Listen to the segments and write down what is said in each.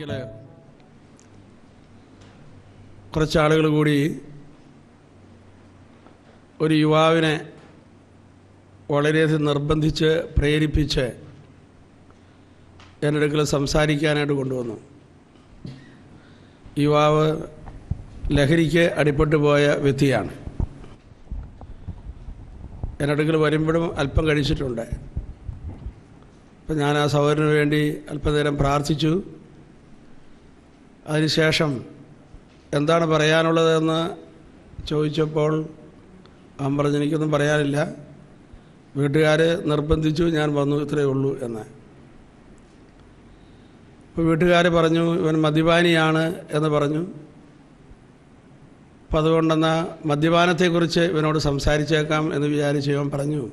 ഒരിക്കൽ കുറച്ച് ആളുകൾ കൂടി ഒരു യുവാവിനെ വളരെയധികം നിർബന്ധിച്ച് പ്രേരിപ്പിച്ച് എന്റെ അടുക്കൽ സംസാരിക്കാനായിട്ട് കൊണ്ടുവന്നു. യുവാവ് ലഹരിക്ക് അടിപ്പെട്ടു പോയ വ്യക്തിയാണ്. എന്റെ അടുക്കൽ വരുമ്പോഴും അല്പം കഴിച്ചിട്ടുണ്ട്. അപ്പം ഞാൻ ആ സഹോദരന് വേണ്ടി അല്പനേരം പ്രാർത്ഥിച്ചു. അതിനുശേഷം എന്താണ് പറയാനുള്ളതെന്ന് ചോദിച്ചപ്പോൾ അവൻ പറഞ്ഞു എനിക്കൊന്നും പറയാനില്ല. വീട്ടുകാർ നിർബന്ധിച്ചു ഞാൻ വന്നു ഇത്രയേ ഉള്ളൂ എന്ന്. അപ്പോൾ വീട്ടുകാർ പറഞ്ഞു ഇവൻ മദ്യപാനിയാണ് എന്ന് പറഞ്ഞു. അപ്പം അതുകൊണ്ടെന്നാൽ മദ്യപാനത്തെക്കുറിച്ച് ഇവനോട് സംസാരിച്ചേക്കാം എന്ന് വിചാരിച്ച് ഇവൻ പറഞ്ഞു.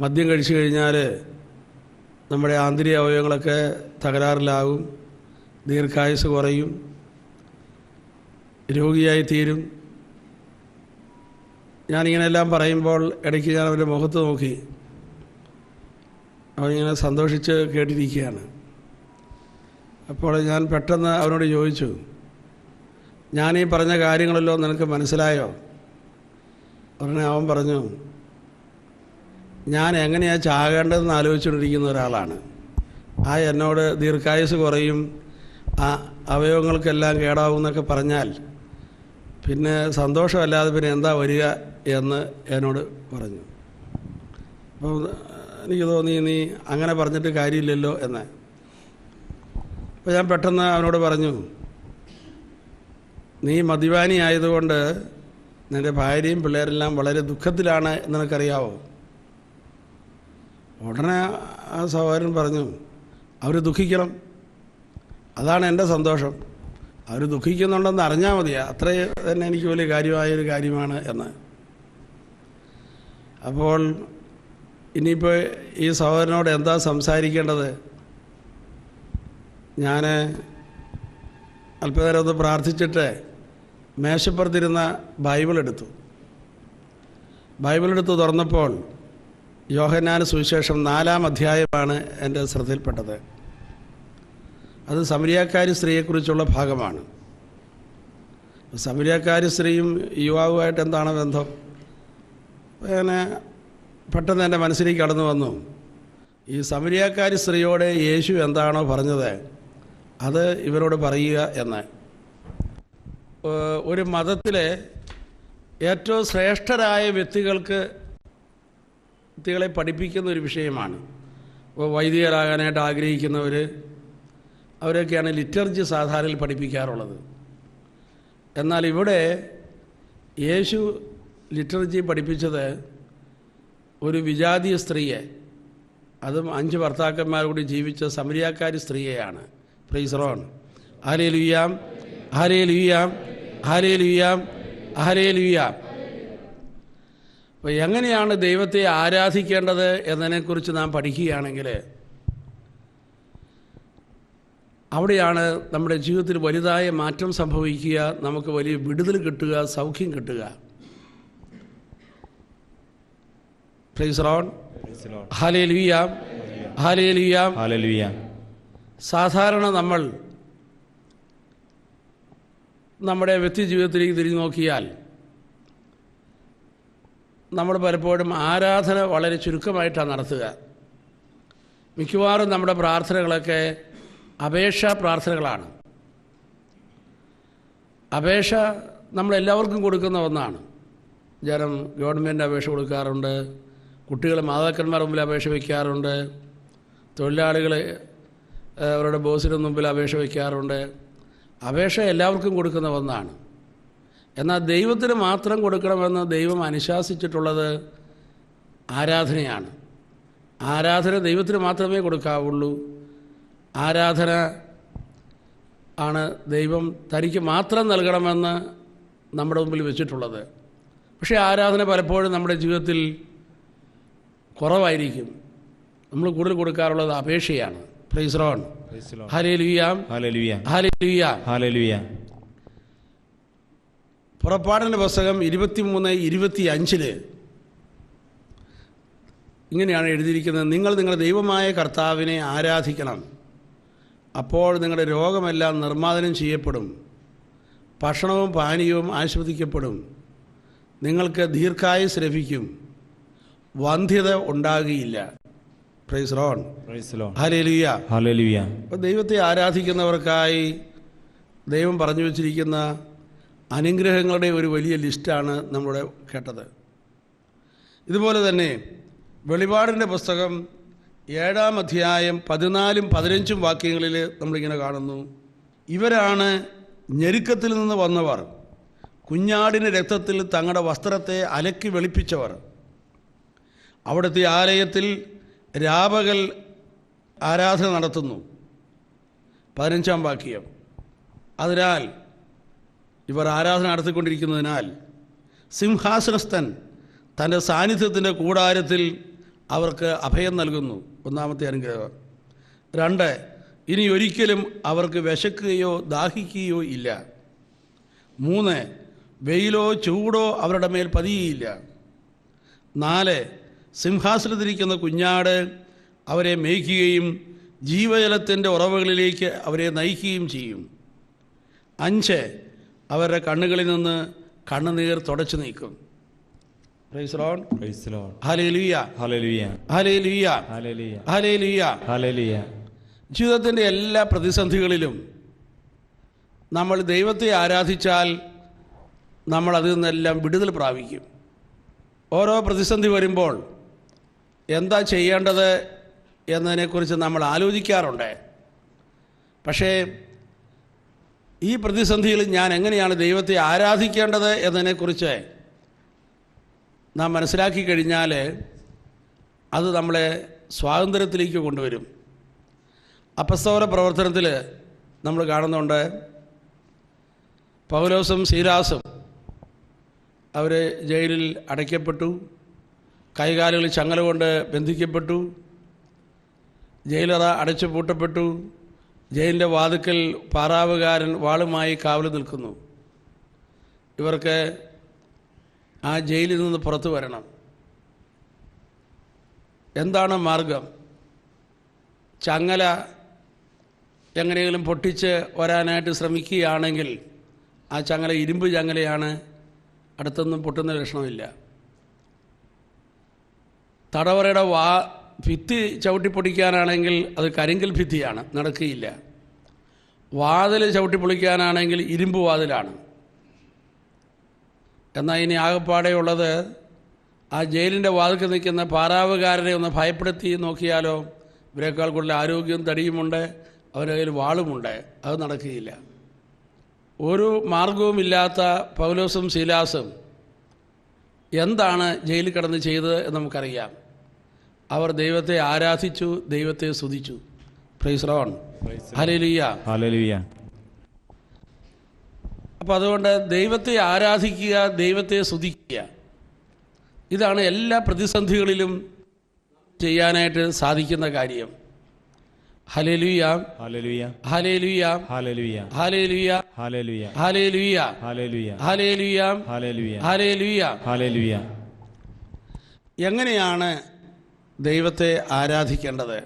മദ്യം കഴിച്ചു കഴിഞ്ഞാൽ നമ്മുടെ ആന്തരിക അവയവങ്ങളൊക്കെ തകരാറിലാകും. ദീർഘായുസ് കുറയും. രോഗിയായി തീരും ഞാനിങ്ങനെല്ലാം പറയുമ്പോൾ ഇടയ്ക്ക് ഞാൻ അവന്റെ മുഖത്ത് നോക്കി. അവനിങ്ങനെ സന്തോഷിച്ച് കേട്ടിരിക്കുകയാണ്. അപ്പോൾ ഞാൻ പെട്ടെന്ന് അവനോട് ചോദിച്ചു ഞാനീ പറഞ്ഞ കാര്യങ്ങളല്ലോ നിനക്ക് മനസ്സിലായോ? ഉടനെ അവൻ പറഞ്ഞു ഞാൻ എങ്ങനെയാണ് ചാകേണ്ടതെന്ന് ആലോചിച്ചുകൊണ്ടിരിക്കുന്ന ഒരാളാണ്. ആ എന്നോട് ദീർഘായുസ് കുറയും ആ അവയവങ്ങൾക്കെല്ലാം കേടാവും എന്നൊക്കെ പറഞ്ഞാൽ പിന്നെ സന്തോഷമല്ലാതെ പിന്നെ എന്താ വരിക എന്ന് എന്നോട് പറഞ്ഞു. അപ്പോൾ എനിക്ക് തോന്നി നീ അങ്ങനെ പറഞ്ഞിട്ട് കാര്യമില്ലല്ലോ എന്ന്. അപ്പോൾ ഞാൻ പെട്ടെന്ന് അവനോട് പറഞ്ഞു നീ മദ്യപാനി ആയതുകൊണ്ട് നിന്റെ ഭാര്യയും പിള്ളേരെല്ലാം വളരെ ദുഃഖത്തിലാണ് എന്ന് നിനക്കറിയാവോ? ഉടനെ ആ സഹോദരൻ പറഞ്ഞു അവർ ദുഃഖിക്കണം. അതാണ് എന്റെ സന്തോഷം. അവർ ദുഃഖിക്കുന്നുണ്ടെന്ന് അറിഞ്ഞാൽ മതി. അത്ര തന്നെ എനിക്ക് വലിയ കാര്യമായൊരു കാര്യമാണ് എന്ന്. അപ്പോൾ ഇനിയിപ്പോൾ ഈ സഹോദരനോട് എന്താ സംസാരിക്കേണ്ടത്? ഞാൻ അല്പനേരം ഒന്ന് പ്രാർത്ഥിച്ചിട്ട് മേശപ്പുറത്തിരുന്ന ബൈബിൾ എടുത്തു. ബൈബിൾ എടുത്ത് തുറന്നപ്പോൾ യോഹന്നാന സുവിശേഷം നാലാം അധ്യായമാണ് എന്റെ ശ്രദ്ധയിൽപ്പെട്ടത്. അത് സമരിയാക്കാരി സ്ത്രീയെക്കുറിച്ചുള്ള ഭാഗമാണ്. സമരിയാക്കാരി സ്ത്രീയും യുവാവുമായിട്ട് എന്താണ് ബന്ധം? പിന്നെ പെട്ടെന്ന് എന്റെ മനസ്സിലേക്ക് കടന്നു വന്നു. ഈ സമരിയാക്കാരി സ്ത്രീയോട് യേശു എന്താണോ പറഞ്ഞത് അത് ഇവരോട് പറയുക എന്ന്. ഒരു മതത്തിലെ ഏറ്റവും ശ്രേഷ്ഠരായ വ്യക്തികൾക്ക് വ്യക്തികളെ പഠിപ്പിക്കുന്ന ഒരു വിഷയമാണ്. ഇപ്പോൾ വൈദികരാകാനായിട്ട് ആഗ്രഹിക്കുന്നവർ അവരൊക്കെയാണ് ലിറ്റർജി സാധാരണയിൽ പഠിപ്പിക്കാറുള്ളത്. എന്നാൽ ഇവിടെ യേശു ലിറ്റർജി പഠിപ്പിച്ചത് ഒരു വിജാതീയ സ്ത്രീയെ അതും അഞ്ച് ഭർത്താക്കന്മാർ കൂടി ജീവിച്ച സമരിയാക്കാരി സ്ത്രീയെയാണ്. പ്രൈസറോൺ ഹരേ ലുയ്യാം ഹരേ ലുയ്യാം ഹരേ ലുയ്യാം ഹരേ ലുയ്യാം അപ്പോൾ എങ്ങനെയാണ് ദൈവത്തെ ആരാധിക്കേണ്ടത് എന്നതിനെക്കുറിച്ച് നാം പഠിക്കുകയാണെങ്കിൽ അവിടെയാണ് നമ്മുടെ ജീവിതത്തിൽ വലുതായ മാറ്റം സംഭവിക്കുക നമുക്ക് വലിയ വിടുതൽ കിട്ടുക സൗഖ്യം കിട്ടുക. സാധാരണ നമ്മൾ നമ്മുടെ വ്യക്തി ജീവിതത്തിലേക്ക് തിരിഞ്ഞു നോക്കിയാൽ നമ്മൾ പലപ്പോഴും ആരാധന വളരെ ചുരുക്കമായിട്ടാണ് നടത്തുക. മിക്കവാറും നമ്മുടെ പ്രാർത്ഥനകളൊക്കെ അപേക്ഷാ പ്രാർത്ഥനകളാണ്. അപേക്ഷ നമ്മളെല്ലാവർക്കും കൊടുക്കുന്ന ഒന്നാണ്. ജനം ഗവൺമെന്റ് അപേക്ഷ കൊടുക്കാറുണ്ട് കുട്ടികൾ മാതാക്കന്മാർ മുമ്പിൽ അപേക്ഷ വയ്ക്കാറുണ്ട് തൊഴിലാളികൾ അവരുടെ ബോസിന് മുമ്പിൽ അപേക്ഷ വയ്ക്കാറുണ്ട്. അപേക്ഷ എല്ലാവർക്കും കൊടുക്കുന്ന ഒന്നാണ്. എന്നാൽ ദൈവത്തിന് മാത്രം കൊടുക്കണമെന്ന് ദൈവം അനുശാസിച്ചിട്ടുള്ളത് ആരാധനയാണ്. ആരാധന ദൈവത്തിന് മാത്രമേ കൊടുക്കാവുള്ളൂ. ആരാധന ആണ് ദൈവം തനിക്ക് മാത്രം നൽകണമെന്ന് നമ്മുടെ മുമ്പിൽ വെച്ചിട്ടുള്ളത്. പക്ഷേ ആരാധന പലപ്പോഴും നമ്മുടെ ജീവിതത്തിൽ കുറവായിരിക്കും. നമ്മൾ കൂടുതൽ കൊടുക്കാറുള്ളത് അപേക്ഷയാണ്. പുറപ്പാടിന്റെ പുസ്തകം ഇരുപത്തിമൂന്ന് ഇരുപത്തി അഞ്ചിൽ ഇങ്ങനെയാണ് എഴുതിയിരിക്കുന്നത്. നിങ്ങൾ നിങ്ങളുടെ ദൈവമായ കർത്താവിനെ ആരാധിക്കണം. അപ്പോൾ നിങ്ങളുടെ രോഗമെല്ലാം നിർമ്മാർജനം ചെയ്യപ്പെടും. ഭക്ഷണവും പാനീയവും ആസ്വദിക്കപ്പെടും നിങ്ങൾക്ക് ദീർഘായുസ് ലഭിക്കും. വന്ധ്യത ഉണ്ടാകുകയില്ല. ദൈവത്തെ ആരാധിക്കുന്നവർക്കായി ദൈവം പറഞ്ഞു വച്ചിരിക്കുന്ന അനുഗ്രഹങ്ങളുടെ ഒരു വലിയ ലിസ്റ്റാണ് നമ്മുടെ കേട്ടത്. ഇതുപോലെ തന്നെ വെളിപാടിന്റെ പുസ്തകം ഏഴാം അധ്യായം പതിനാലും പതിനഞ്ചും വാക്യങ്ങളിൽ നമ്മളിങ്ങനെ കാണുന്നു. ഇവരാണ് ഞെരുക്കത്തിൽ നിന്ന് വന്നവർ. കുഞ്ഞാടിന്റെ രക്തത്തിൽ തങ്ങളുടെ വസ്ത്രത്തെ അലക്കി വെളുപ്പിച്ചവർ. അവിടുത്തെ ആലയത്തിൽ രാപകൽ ആരാധന നടത്തുന്നു. പതിനഞ്ചാം വാക്യം. അതിനാൽ ഇവർ ആരാധന നടത്തിക്കൊണ്ടിരിക്കുന്നതിനാൽ സിംഹാസനസ്ഥൻ തന്റെ സാന്നിധ്യത്തിന്റെ കൂടാരത്തിൽ അവർക്ക് അഭയം നൽകുന്നു. ഒന്നാമത്തെ അനുഗ്രഹം. രണ്ട് ഇനി ഒരിക്കലും അവർക്ക് വിശക്കുകയോ ദാഹിക്കുകയോ ഇല്ല. മൂന്ന് വെയിലോ ചൂടോ അവരുടെ മേൽ പതിയുകയില്ല നാല് സിംഹാസനത്തിരിക്കുന്ന കുഞ്ഞാട് അവരെ മേയ്ക്കുകയും ജീവജലത്തിന്റെ ഉറവുകളിലേക്ക് അവരെ നയിക്കുകയും ചെയ്യും. അഞ്ച് അവരുടെ കണ്ണുകളിൽ നിന്ന് കണ്ണുനീർ തുടച്ചു നീക്കും. ജീവിതത്തിന്റെ എല്ലാ പ്രതിസന്ധികളിലും നമ്മൾ ദൈവത്തെ ആരാധിച്ചാൽ നമ്മൾ അതിൽ നിന്നെല്ലാം വിടുതൽ പ്രാപിക്കും. ഓരോ പ്രതിസന്ധി വരുമ്പോൾ എന്താ ചെയ്യേണ്ടത് എന്നതിനെക്കുറിച്ച് നമ്മൾ ആലോചിക്കാറുണ്ട്. പക്ഷേ ഈ പ്രതിസന്ധിയിൽ ഞാൻ എങ്ങനെയാണ് ദൈവത്തെ ആരാധിക്കേണ്ടത് എന്നതിനെക്കുറിച്ച് നാം മനസ്സിലാക്കി കഴിഞ്ഞാൽ അത് നമ്മളെ സ്വാതന്ത്ര്യത്തിലേക്ക് കൊണ്ടുവരും. അപ്പസ്തോര പ്രവർത്തനത്തിൽ നമ്മൾ കാണുന്നുണ്ട് പൗലോസും സീരാസും അവർ ജയിലിൽ അടയ്ക്കപ്പെട്ടു കൈകാലുകൾ ചങ്ങല കൊണ്ട് ബന്ധിക്കപ്പെട്ടു ജയിലറ അടച്ചു പൂട്ടപ്പെട്ടു ജയിലിന്റെ വാതുക്കൽ പാറാവുകാരൻ വാളുമായി കാവൽ നിൽക്കുന്നു. ഇവർക്ക് ആ ജയിലിൽ നിന്ന് പുറത്തു വരണം. എന്താണ് മാർഗം? ചങ്ങല എങ്ങനെയെങ്കിലും പൊട്ടിച്ച് വരാനായിട്ട് ശ്രമിക്കുകയാണെങ്കിൽ ആ ചങ്ങല ഇരുമ്പ് ചങ്ങലയാണ് അടുത്തൊന്നും പൊട്ടുന്ന ലക്ഷണമില്ല തടവറയുടെ വാ ഭിത്തി ചവിട്ടി പൊടിക്കാനാണെങ്കിൽ അത് കരിങ്കൽ ഭിത്തിയാണ് നടക്കുകയില്ല. വാതിൽ ചവിട്ടി പൊളിക്കാനാണെങ്കിൽ ഇരുമ്പ് വാതിലാണ്. എന്നാൽ ഇനി ആകെപ്പാടെ ഉള്ളത് ആ ജയിലിന്റെ വാതിൽക്ക് നിൽക്കുന്ന പാറാവുകാരനെ ഒന്ന് ഭയപ്പെടുത്തി നോക്കിയാലോ? ഇവരെക്കാൾ കൂടുതൽ ആരോഗ്യവും തടിയുമുണ്ട് അവരുടെ കയ്യിൽ വാളുമുണ്ട്. അത് നടക്കുകയില്ല. ഒരു മാർഗവുമില്ലാത്ത പൗലോസും ശീലാസും എന്താണ് ജയിലിൽ കിടന്ന് ചെയ്തത് എന്ന് നമുക്കറിയാം. അവർ ദൈവത്തെ ആരാധിച്ചു ദൈവത്തെ സ്തുതിച്ചു. പ്രൈസ് റോൺ ഹലലിയ ഹല്ലേലൂയ അപ്പോൾ അതുകൊണ്ട് ദൈവത്തെ ആരാധിക്കുക ദൈവത്തെ സ്തുതിക്കുക ഇതാണ് എല്ലാ പ്രതിസന്ധികളിലും ചെയ്യാനായിട്ട് സാധിക്കുന്ന കാര്യം എങ്ങനെയാണ് ദൈവത്തെ ആരാധിക്കേണ്ടത്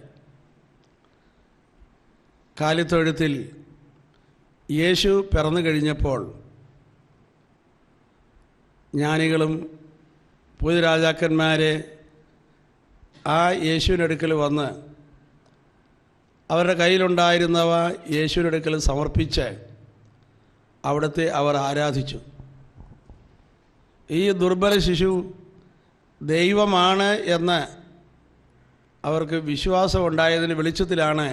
കാലിത്തൊഴുത്തിൽ യേശു പിറന്നു കഴിഞ്ഞപ്പോൾ ജ്ഞാനികളും രാജാക്കന്മാരെ ആ യേശുവിനടുക്കൽ വന്ന് അവരുടെ കയ്യിലുണ്ടായിരുന്നവ യേശുവിനടുക്കൽ സമർപ്പിച്ച് അവിടുത്തെ അവർ ആരാധിച്ചു. ഈ ദുർബല ശിശു ദൈവമാണ് എന്ന് അവർക്ക് വിശ്വാസമുണ്ടായതിന് വെളിച്ചത്തിലാണ്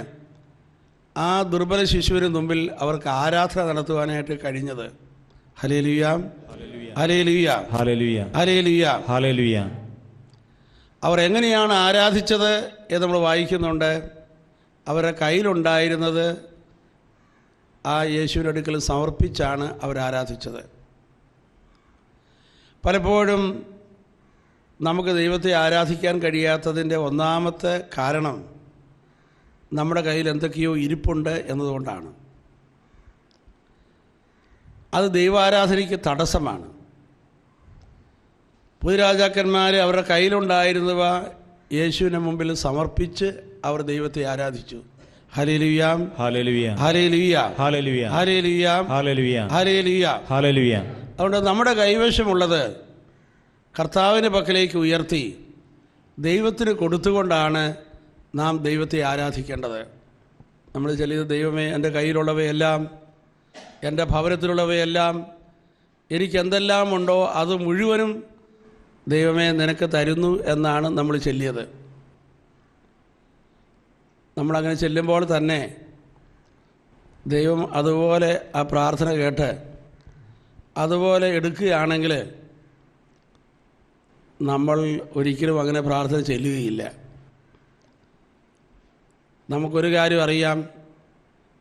ആ ദുർബല ശിശുവിന് മുമ്പിൽ അവർക്ക് ആരാധന നടത്തുവാനായിട്ട് കഴിഞ്ഞത്. ഹലേലുയാം ഹലേലുയ ഹല്ലേലൂയ. ഹലേലുയ ഹല്ലേലൂയ. അവർ എങ്ങനെയാണ് ആരാധിച്ചത് എന്ന് നമ്മൾ വായിക്കുന്നുണ്ട്. അവരുടെ കയ്യിലുണ്ടായിരുന്നത് ആ യേശുവിന്റെ അടുക്കൽ സമർപ്പിച്ചാണ് അവർ ആരാധിച്ചത്. പലപ്പോഴും നമുക്ക് ദൈവത്തെ ആരാധിക്കാൻ കഴിയാത്തതിന്റെ ഒന്നാമത്തെ കാരണം നമ്മുടെ കയ്യിൽ എന്തൊക്കെയോ ഇരിപ്പുണ്ട് എന്നതുകൊണ്ടാണ്. അത് ദൈവാരാധനയ്ക്ക് തടസ്സമാണ്. പുതുരാജാക്കന്മാർ അവരുടെ കയ്യിലുണ്ടായിരുന്നവ യേശുവിന് മുമ്പിൽ സമർപ്പിച്ച് അവർ ദൈവത്തെ ആരാധിച്ചു. ഹലേലുയാം ഹാലലുയ ഹലേലുയ ഹാലലുയ ഹലേലുയാം ഹാലലുയ ഹലേലുയ ഹാലലുയ അതുകൊണ്ട് നമ്മുടെ കൈവശമുള്ളത് കർത്താവിന്റെ പക്കലേക്ക് ഉയർത്തി ദൈവത്തിന് കൊടുത്തുകൊണ്ടാണ് നാം ദൈവത്തെ ആരാധിക്കേണ്ടത്. നമ്മൾ ചെല്ലിയത് ദൈവമേ എന്റെ കയ്യിലുള്ളവയെല്ലാം എന്റെ ഭവനത്തിലുള്ളവയെല്ലാം എനിക്ക് എന്തെല്ലാം ഉണ്ടോ അത് മുഴുവനും ദൈവമേ നിനക്ക് തരുന്നു എന്നാണ് നമ്മൾ ചെല്ലിയത്. നമ്മളങ്ങനെ ചെല്ലുമ്പോൾ തന്നെ ദൈവം അതുപോലെ ആ പ്രാർത്ഥന കേട്ട് അതുപോലെ എടുക്കുകയാണെങ്കിൽ നമ്മൾ ഒരിക്കലും അങ്ങനെ പ്രാർത്ഥന ചെല്ലുകയില്ല. നമുക്കൊരു കാര്യം അറിയാം.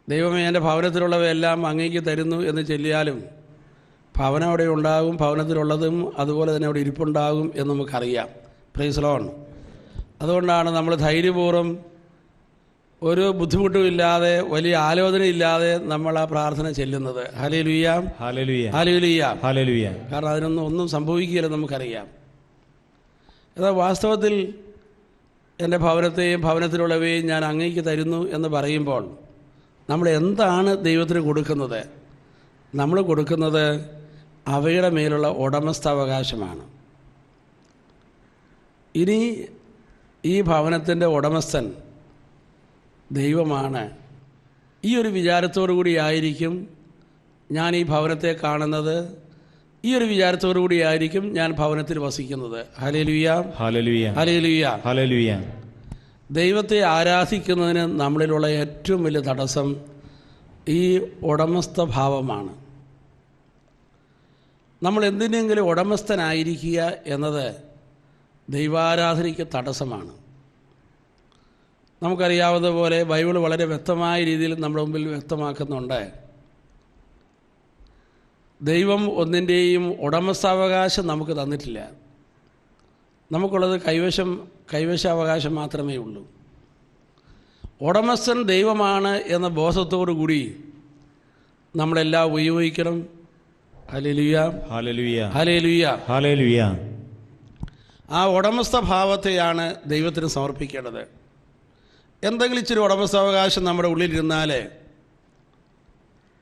ദൈവമേ എന്റെ ഭവനത്തിലുള്ളവയെല്ലാം അങ്ങേക്ക് തരുന്നു എന്ന് ചെല്ലിയാലും ഭവനം അവിടെ ഉണ്ടാകും ഭവനത്തിലുള്ളതും അതുപോലെ തന്നെ അവിടെ ഇരിപ്പുണ്ടാകും എന്ന് നമുക്കറിയാം. പ്രൈസ്ലോൺ അതുകൊണ്ടാണ് നമ്മൾ ധൈര്യപൂർവം ഒരു ബുദ്ധിമുട്ടുമില്ലാതെ വലിയ ആലോചനയില്ലാതെ നമ്മൾ ആ പ്രാർത്ഥന ചെല്ലുന്നത്. ഹാലലുയ ഹലേ ലുയ്യാം കാരണം അതിനൊന്നും ഒന്നും സംഭവിക്കില്ല നമുക്കറിയാം. എന്നാൽ വാസ്തവത്തിൽ എന്റെ ഭവനത്തെയും ഭവനത്തിലുള്ളവയും ഞാൻ അങ്ങേക്ക് തരുന്നു എന്ന് പറയുമ്പോൾ നമ്മൾ എന്താണ് ദൈവത്തിന് കൊടുക്കുന്നത്? നമ്മൾ കൊടുക്കുന്നത് അവയുടെ മേലുള്ള ഉടമസ്ഥാവകാശമാണ്. ഇനി ഈ ഭവനത്തിന്റെ ഉടമസ്ഥൻ ദൈവമാണ്. ഈ ഒരു വിചാരത്തോടു കൂടി ആയിരിക്കും ഞാൻ ഈ ഭവനത്തെ കാണുന്നത്. ഈ ഒരു വിചാരത്തോടു കൂടിയായിരിക്കും ഞാൻ ഭവനത്തിൽ വസിക്കുന്നത്. ഹലേലുയ ഹാലലുയ ഹലേലുയ ഹാലലുയ ദൈവത്തെ ആരാധിക്കുന്നതിന് നമ്മളിലുള്ള ഏറ്റവും വലിയ തടസ്സം ഈ ഉടമസ്ഥ ഭാവമാണ് നമ്മൾ എന്തിനെങ്കിലും ഉടമസ്ഥനായിരിക്കുക എന്നത് ദൈവാരാധനയ്ക്ക് തടസ്സമാണ്. നമുക്കറിയാവുന്ന പോലെ ബൈബിൾ വളരെ വ്യക്തമായ രീതിയിൽ നമ്മുടെ മുമ്പിൽ വ്യക്തമാക്കുന്നുണ്ട്. ദൈവം ഒന്നിന്റെയും ഉടമസ്ഥാവകാശം നമുക്ക് തന്നിട്ടില്ല. നമുക്കുള്ളത് കൈവശം കൈവശാവകാശം മാത്രമേ ഉള്ളൂ. ഉടമസ്ഥൻ ദൈവമാണ് എന്ന ബോധത്തോടു കൂടി നമ്മളെല്ലാം ഉപയോഗിക്കണം. ഹലേലുയ ഹാലലുയ ഹലേലുയ ഹാലലുയ ആ ഉടമസ്ഥ ഭാവത്തെയാണ് ദൈവത്തിന് സമർപ്പിക്കേണ്ടത്. എന്തെങ്കിലും ഇച്ചിരി ഉടമസ്ഥാവകാശം നമ്മുടെ ഉള്ളിലിരുന്നാൽ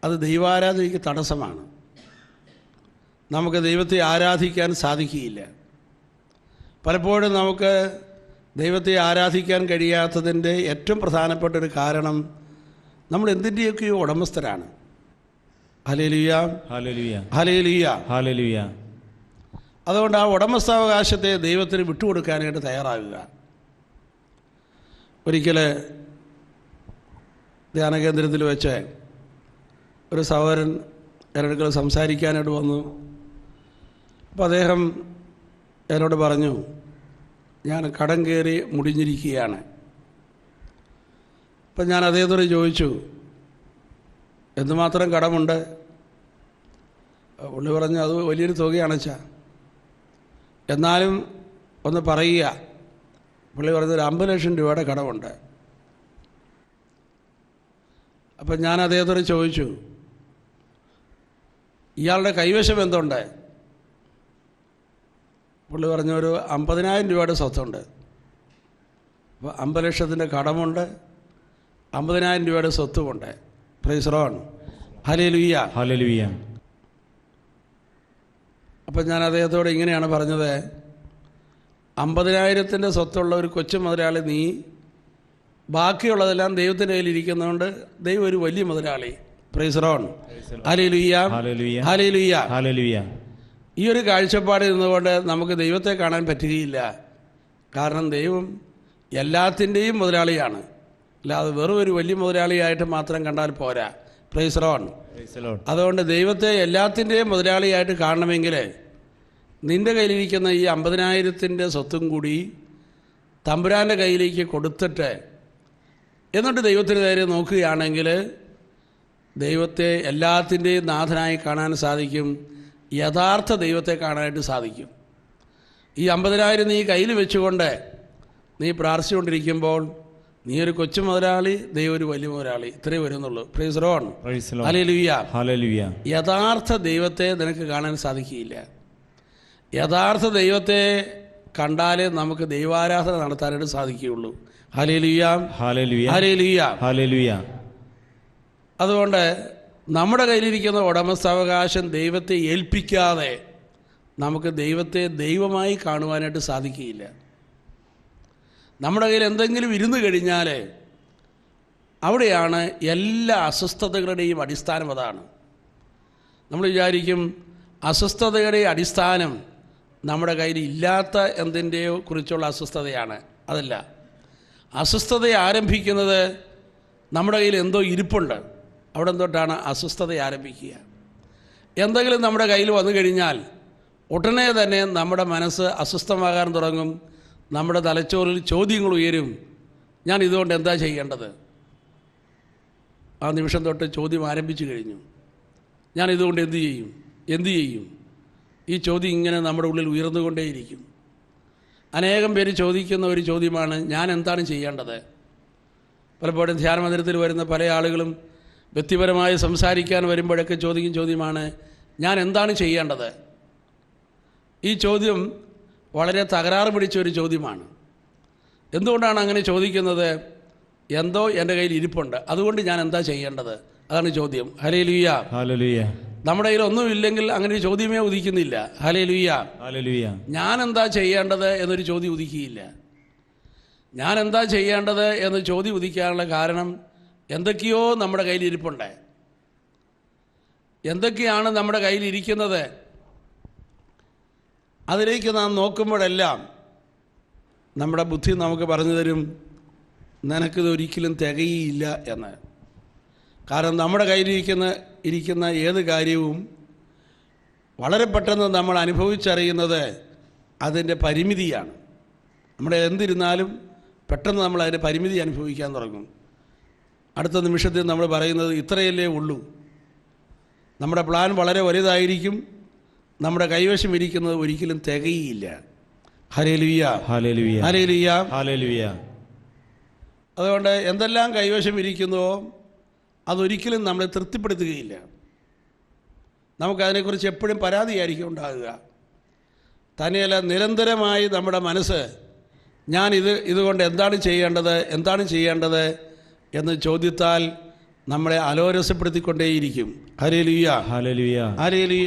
അത് ദൈവാരാധനയ്ക്ക് തടസ്സമാണ്. നമുക്ക് ദൈവത്തെ ആരാധിക്കാൻ സാധിക്കുകയില്ല. പലപ്പോഴും നമുക്ക് ദൈവത്തെ ആരാധിക്കാൻ കഴിയാത്തതിന്റെ ഏറ്റവും പ്രധാനപ്പെട്ട ഒരു കാരണം നമ്മൾ എന്തിന്റെയൊക്കെയോ ഉടമസ്ഥരാണ്. ഹലേലുയ ഹാലലുയ ഹലേലുയ ഹാലലുയ അതുകൊണ്ട് ആ ഉടമസ്ഥാവകാശത്തെ ദൈവത്തിന് വിട്ടുകൊടുക്കാനായിട്ട് തയ്യാറാകുക. ഒരിക്കൽ ധ്യാനകേന്ദ്രത്തിൽ വെച്ച് ഒരു സഹോദരൻ എന്നോട് സംസാരിക്കാനായിട്ട് വന്നു. അപ്പോൾ അദ്ദേഹം എന്നോട് പറഞ്ഞു ഞാൻ കടം കയറി മുടിഞ്ഞിരിക്കുകയാണ്. അപ്പം ഞാൻ അദ്ദേഹത്തോട് ചോദിച്ചു എന്തുമാത്രം കടമുണ്ട്? പുള്ളി പറഞ്ഞു അത് വലിയൊരു തുകയാണ് അച്ഛാ. എന്നാലും ഒന്ന് പറയുക പുള്ളി പറഞ്ഞ ഒരു അമ്പത് ലക്ഷം രൂപയുടെ കടമുണ്ട്. അപ്പം ഞാൻ അദ്ദേഹത്തോട് ചോദിച്ചു ഇയാളുടെ കൈവശം എന്തുണ്ട്? പുള്ളി പറഞ്ഞ ഒരു അമ്പതിനായിരം രൂപയുടെ സ്വത്തുണ്ട്. അപ്പോൾ അമ്പത് ലക്ഷത്തിന്റെ കടമുണ്ട്. അമ്പതിനായിരം രൂപയുടെ സ്വത്തുമുണ്ട്. പ്രൈസ്റോൺ ഹലേ ലുയ്യ ഹാലലുയ അപ്പം ഞാൻ അദ്ദേഹത്തോട് ഇങ്ങനെയാണ് പറഞ്ഞത്. അമ്പതിനായിരത്തിന്റെ സ്വത്തുള്ള ഒരു കൊച്ചു മുതലാളി നീ ബാക്കിയുള്ളതെല്ലാം ദൈവത്തിന്റെ കയ്യിൽ ഇരിക്കുന്നതുകൊണ്ട് ദൈവം ഒരു വലിയ മുതലാളി. പ്രൈസറോൺ ഹലേ ലുയ്യ ഹാലലുയ ഹലേ ലുയ്യ ഹാലലുയ ഈ ഒരു കാഴ്ചപ്പാടിൽ നിന്നുകൊണ്ട് നമുക്ക് ദൈവത്തെ കാണാൻ പറ്റുകയില്ല. കാരണം ദൈവം എല്ലാത്തിന്റെയും മുതലാളിയാണ്. അല്ലാതെ വെറും ഒരു വലിയ മുതലാളിയായിട്ട് മാത്രം കണ്ടാൽ പോരാ. പ്രൈസറോൺ അതുകൊണ്ട് ദൈവത്തെ എല്ലാത്തിന്റെയും മുതലാളിയായിട്ട് കാണണമെങ്കിൽ നിന്റെ കയ്യിലിരിക്കുന്ന ഈ അമ്പതിനായിരത്തിന്റെ സ്വത്തും കൂടി തമ്പുരാന്റെ കയ്യിലേക്ക് കൊടുത്തിട്ട് എന്നിട്ട് ദൈവത്തിന് നേരെ നോക്കുകയാണെങ്കിൽ ദൈവത്തെ എല്ലാത്തിന്റെയും നാഥനായി കാണാൻ സാധിക്കും. യഥാർത്ഥ ദൈവത്തെ കാണാനായിട്ട് സാധിക്കും. ഈ അമ്പതിനായിരം നീ കയ്യിൽ വെച്ചുകൊണ്ട് നീ പ്രാർത്ഥിച്ചുകൊണ്ടിരിക്കുമ്പോൾ നീ ഒരു കൊച്ചു മുതലാളി ദൈവം ഒരു വലിയ മുതലാളി. ഇത്രയേ വരുന്നുള്ളൂ. പ്രൈസ് റോൺ യഥാർത്ഥ ദൈവത്തെ നിനക്ക് കാണാൻ സാധിക്കുകയില്ല. യഥാർത്ഥ ദൈവത്തെ കണ്ടാലേ നമുക്ക് ദൈവാരാധന നടത്താനായിട്ട് സാധിക്കുകയുള്ളൂ. ഹലേലുയാം ഹലേലുയാം ഹാലലുയ അതുകൊണ്ട് നമ്മുടെ കയ്യിലിരിക്കുന്ന ഉടമസ്ഥാവകാശം ദൈവത്തെ ഏൽപ്പിക്കാതെ നമുക്ക് ദൈവത്തെ ദൈവമായി കാണുവാനായിട്ട് സാധിക്കുകയില്ല. നമ്മുടെ കയ്യിൽ എന്തെങ്കിലും ഇരുന്ന് കഴിഞ്ഞാൽ അവിടെയാണ് എല്ലാ അസ്വസ്ഥതകളുടെയും അടിസ്ഥാനം അതാണ്. നമ്മൾ വിചാരിക്കും അസ്വസ്ഥതയുടെ അടിസ്ഥാനം നമ്മുടെ കയ്യിൽ ഇല്ലാത്ത എന്തിന്റെയോ കുറിച്ചുള്ള അസ്വസ്ഥതയാണ്. അതല്ല. അസ്വസ്ഥത ആരംഭിക്കുന്നത് നമ്മുടെ കയ്യിൽ എന്തോ ഇരിപ്പുണ്ട്. അവിടെ തൊട്ടാണ് അസ്വസ്ഥത ആരംഭിക്കുക. എന്തെങ്കിലും നമ്മുടെ കയ്യിൽ വന്നു കഴിഞ്ഞാൽ ഉടനെ തന്നെ നമ്മുടെ മനസ്സ് അസ്വസ്ഥമാകാൻ തുടങ്ങും. നമ്മുടെ തലച്ചോറിൽ ചോദ്യങ്ങൾ ഉയരും. ഞാൻ ഇതുകൊണ്ട് എന്താ ചെയ്യേണ്ടത്? ആ നിമിഷം തൊട്ട് ചോദ്യം ആരംഭിച്ചു കഴിഞ്ഞു. ഞാൻ ഇതുകൊണ്ട് എന്തു ചെയ്യും? എന്തു ചെയ്യും? ഈ ചോദ്യം ഇങ്ങനെ നമ്മുടെ ഉള്ളിൽ ഉയർന്നുകൊണ്ടേയിരിക്കും. അനേകം പേര് ചോദിക്കുന്ന ഒരു ചോദ്യമാണ് ഞാൻ എന്താണ് ചെയ്യേണ്ടത്? പലപ്പോഴും ധ്യാനമന്ദിരത്തിൽ വരുന്ന പല ആളുകളും വ്യക്തിപരമായി സംസാരിക്കാൻ വരുമ്പോഴൊക്കെ ചോദിക്കും ചോദ്യമാണ് ഞാൻ എന്താണ് ചെയ്യേണ്ടത്? ഈ ചോദ്യം വളരെ തകരാറ് പിടിച്ച ഒരു ചോദ്യമാണ്. എന്തുകൊണ്ടാണ് അങ്ങനെ ചോദിക്കുന്നത്? എന്തോ എന്റെ കയ്യിൽ ഇരിപ്പുണ്ട്. അതുകൊണ്ട് ഞാൻ എന്താ ചെയ്യേണ്ടത്? അതാണ് ചോദ്യം. ഹലേ ലുയ്യ ഹാലലുയ നമ്മുടെ കയ്യിൽ ഒന്നുമില്ലെങ്കിൽ അങ്ങനെ ഒരു ചോദ്യമേ ഉദിക്കുന്നില്ല. ഹലേ ലുയ്യ ഹാലലുയ ഞാൻ എന്താ ചെയ്യേണ്ടത് എന്നൊരു ചോദ്യം ഉദിക്കുകയില്ല. ഞാൻ എന്താ ചെയ്യേണ്ടത് എന്ന് ചോദ്യം ഉദിക്കാനുള്ള കാരണം എന്തൊക്കെയോ നമ്മുടെ കയ്യിൽ ഇരിപ്പുണ്ട്. എന്തൊക്കെയാണ് നമ്മുടെ കയ്യിൽ ഇരിക്കുന്നത്? അതിലേക്ക് നാം നോക്കുമ്പോഴെല്ലാം നമ്മുടെ ബുദ്ധി നമുക്ക് പറഞ്ഞു തരും നിനക്കിത് ഒരിക്കലും തികയില്ല എന്ന്. കാരണം നമ്മുടെ കയ്യിലിരിക്കുന്ന ഇരിക്കുന്ന ഏത് കാര്യവും വളരെ പെട്ടെന്ന് നമ്മൾ അനുഭവിച്ചറിയുന്നത് അതിന്റെ പരിമിതിയാണ്. നമ്മുടെ എന്തിരുന്നാലും പെട്ടെന്ന് നമ്മൾ അതിന്റെ പരിമിതി അനുഭവിക്കാൻ തുടങ്ങും. അടുത്ത നിമിഷത്തിൽ നമ്മൾ പറയുന്നത് ഇത്രയല്ലേ ഉള്ളൂ. നമ്മുടെ പ്ലാൻ വളരെ വലുതായിരിക്കും. നമ്മുടെ കൈവശം ഇരിക്കുന്നത് ഒരിക്കലും തികയില്ല. അതുകൊണ്ട് എന്തെല്ലാം കൈവശം ഇരിക്കുന്നുവോ അതൊരിക്കലും നമ്മളെ തൃപ്തിപ്പെടുത്തുകയില്ല. നമുക്കതിനെക്കുറിച്ച് എപ്പോഴും പരാതിയായിരിക്കും ഉണ്ടാകുക. തന്നെയല്ല നിരന്തരമായി നമ്മുടെ മനസ്സ് ഞാൻ ഇത് ഇതുകൊണ്ട് എന്താണ് ചെയ്യേണ്ടത്? എന്താണ് ചെയ്യേണ്ടത്? എന്ന് ചോദ്യത്താൽ നമ്മളെ അലോരസപ്പെടുത്തിക്കൊണ്ടേയിരിക്കും. ഹരേലുയ ഹരേലുയ ഹരേലുയ്യ